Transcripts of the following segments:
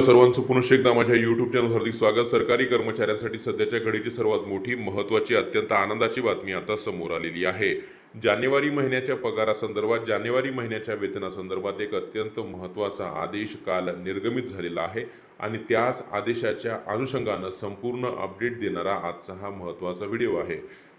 सर्वांचं पुनश्च एकदा माझ्या युट्यूब चॅनल हार्दिक स्वागत. सरकारी कर्मचाऱ्यांसाठी सध्याच्या घडीची सर्वात मोठी महत्त्वाची अत्यंत आनंदाची बातमी आता समोर आलेली आहे. जानेवारी महिन्याच्या पगारासंदर्भात जानेवारी महिन्याच्या वेतनासंदर्भात एक अत्यंत महत्त्वाचा आदेश काल निर्गमित झालेला आहे आणि त्याच आदेशाच्या अनुषंगानं संपूर्ण अपडेट देणारा आजचा हा महत्त्वाचा व्हिडिओ आहे.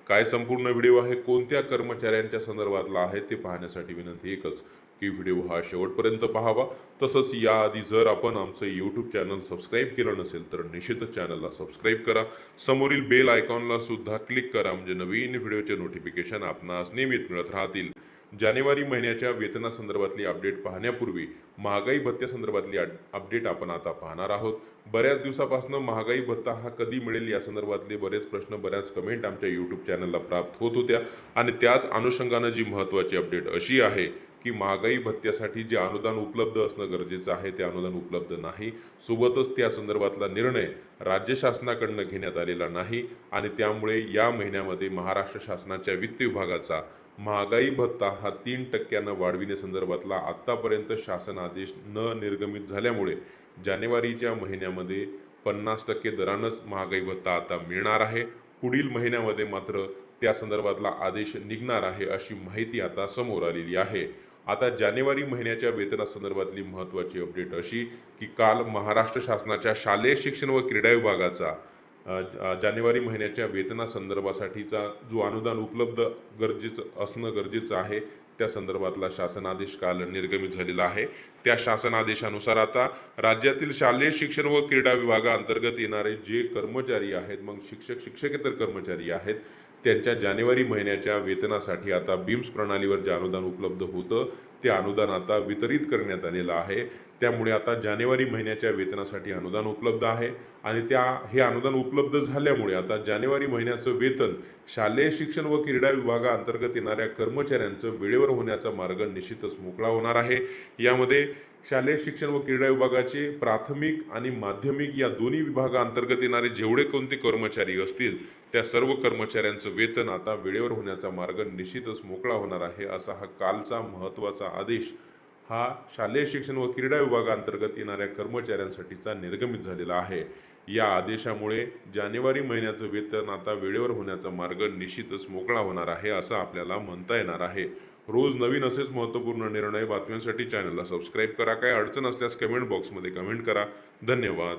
काय संपूर्ण व्हिडिओ आहे कोणत्या कर्मचाऱ्यांच्या संदर्भातला आहे ते पाहण्यासाठी विनंती एकच. की व्हिडिओ हा शेवटपर्यंत पाहावा. तसंच याआधी जर आपण आमचं यूट्यूब चॅनल सबस्क्राईब केलं नसेल तर निश्चितच चॅनलला सबस्क्राईब करा. समोरील बेल आयकॉनला सुद्धा क्लिक करा म्हणजे नवीन व्हिडिओचे नोटिफिकेशन आपणास नियमित मिळत राहतील. जानेवारी महिन्याच्या वेतनासंदर्भातली अपडेट पाहण्यापूर्वी महागाई भत्त्यासंदर्भातली अपडेट आपण आता पाहणार आहोत. बऱ्याच दिवसापासून महागाई भत्ता हा कधी मिळेल या संदर्भातले बरेच प्रश्न बऱ्याच कमेंट आमच्या यूट्यूब चॅनलला प्राप्त होत होत्या. आणि त्याच अनुषंगानं जी महत्त्वाची अपडेट अशी आहे की महागाई भत्त्यासाठी जे अनुदान उपलब्ध असणं गरजेचं आहे ते अनुदान उपलब्ध नाही. सोबतच त्या संदर्भातला निर्णय राज्य शासनाकडनं घेण्यात आलेला नाही आणि त्यामुळे या महिन्यामध्ये महाराष्ट्र शासनाच्या वित्त विभागाचा महागाई भत्ता हा तीन टक्क्यानं वाढविण्यासंदर्भातला आत्तापर्यंत शासन आदेश न निर्गमित झाल्यामुळे जानेवारीच्या महिन्यामध्ये पन्नास टक्के दरानंच महागाई भत्ता आता मिळणार आहे. पुढील महिन्यामध्ये मात्र त्या संदर्भातला आदेश निघणार आहे अशी माहिती आता समोर आलेली आहे. आता जानेवारी महिन्याच्या वेतनासंदर्भातली महत्त्वाची अपडेट अशी की काल महाराष्ट्र शासनाच्या शालेय शिक्षण व क्रीडा विभागाचा जानेवारी महिन्याच्या वेतनासंदर्भासाठीचा जो अनुदान उपलब्ध गरजेचं असणं गरजेचं आहे त्या संदर्भातला शासनादेश काल निर्गमित झालेला आहे. त्या शासनादेशानुसार आता राज्यातील शालेय शिक्षण व क्रीडा विभागाअंतर्गत येणारे जे कर्मचारी आहेत मग शिक्षक शिक्षकेतर कर्मचारी आहेत त्यांच्या जानेवारी महिन्याच्या वेतनासाठी आता बीम्स प्रणालीवर जे अनुदान उपलब्ध होतं ते अनुदान आता वितरित करण्यात आलेलं आहे. त्यामुळे आता जानेवारी महिन्याच्या वेतनासाठी अनुदान उपलब्ध आहे आणि त्या हे अनुदान उपलब्ध झाल्यामुळे आता जानेवारी महिन्याचं वेतन शालेय शिक्षण व क्रीडा विभागाअंतर्गत येणाऱ्या कर्मचाऱ्यांचं वेळेवर होण्याचा मार्ग निश्चितच मोकळा होणार आहे. यामध्ये शालेय शिक्षण व क्रीडा विभागाचे प्राथमिक आणि माध्यमिक या दोन्ही विभागाअंतर्गत येणारे जेवढे कोणते कर्मचारी असतील त्या सर्व कर्मचाऱ्यांचं वेतन आता वेळेवर होण्याचा मार्ग निश्चितच मोकळा होणार आहे असा हा कालचा महत्त्वाचा आदेश हा शालेय शिक्षण व क्रीडा विभागाअंतर्गत येणाऱ्या कर्मचाऱ्यांसाठीचा निर्गमित झालेला आहे. या आदेशामुळे जानेवारी महिन्याचं वेतन आता वेळेवर होण्याचा मार्ग निश्चितच मोकळा होणार आहे असं आपल्याला म्हणता येणार आहे. रोज नवीन असेच महत्त्वपूर्ण निर्णय बातम्यांसाठी चॅनलला सबस्क्राईब करा. काय अडचण असल्यास कमेंट बॉक्समध्ये कमेंट करा. धन्यवाद.